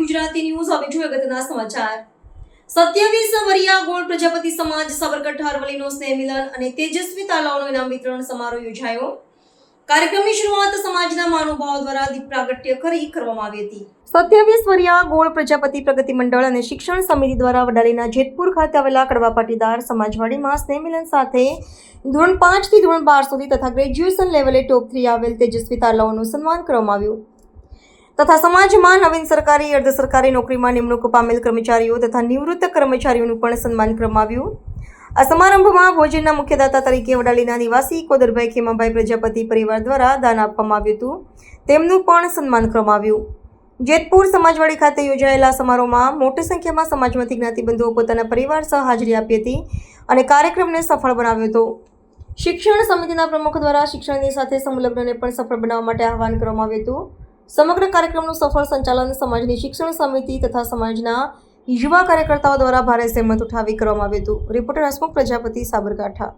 Gujarati news. હવે જોઈએ અગત્યના સમાચાર. સત્યાવીસ વરિયા ગોળ પ્રજાપતિ સમાજ સાબરકાંઠા અરવલ્લીનો સ્નેહ મિલન અને તેજસ્વી તાલાઓનો ઇનામ વિતરણ સમારોહ યોજાયો. કાર્યક્રમની શરૂઆત સમાજના મહાનુભાવો દ્વારા દીપ પ્રાગટ્ય કરી કરવામાં આવી હતી. સત્યાવીસ વરિયા ગોળ પ્રજાપતિ પ્રગતિ મંડળ અને શિક્ષણ સમિતિ દ્વારા વડાલીના જેતપુર ખાતે આવેલા કડવા પાટીદાર સમાજવાડીમાં સ્નેહ મિલન સાથે ધોરણ પાંચથી ધોરણ બાર સુધી તથા ગ્રેજ્યુએશન લેવલે ટોપ થ્રી આવેલ તેજસ્વી તાલાઓનું સન્માન કરવામાં આવ્યું. તથા સમાજમાં નવીન સરકારી, અર્ધ સરકારી નોકરીમાં નિમણૂક પામેલ કર્મચારીઓ તથા નિવૃત્ત કર્મચારીઓનું પણ સન્માન કરવામાં આવ્યું. આ સમારંભમાં ભોજનના મુખ્યદાતા તરીકે વડાલીના નિવાસી કોદરભાઈ ખેમાભાઈ પ્રજાપતિ પરિવાર દ્વારા દાન આપવામાં આવ્યું હતું. તેમનું પણ સન્માન કરવામાં આવ્યું. જેતપુર સમાજવાડી ખાતે યોજાયેલા સમારોહમાં મોટી સંખ્યામાં સમાજમાંથી જ્ઞાતિબંધુઓ પોતાના પરિવાર સહ હાજરી આપી હતી અને કાર્યક્રમને સફળ બનાવ્યો હતો. શિક્ષણ સમિતિના પ્રમુખ દ્વારા શિક્ષણની સાથે સંલગ્નને પણ સફળ બનાવવા માટે આહવાન કરવામાં આવ્યું હતું. સમગ્ર કાર્યક્રમનું સફળ સંચાલન સમાજની શિક્ષણ સમિતિ તથા સમાજના યુવા કાર્યકર્તાઓ દ્વારા ભારે સહેમત ઉઠાવી કરવામાં આવ્યું હતું. રિપોર્ટર હસમુખ પ્રજાપતિ સાબરકાંઠા.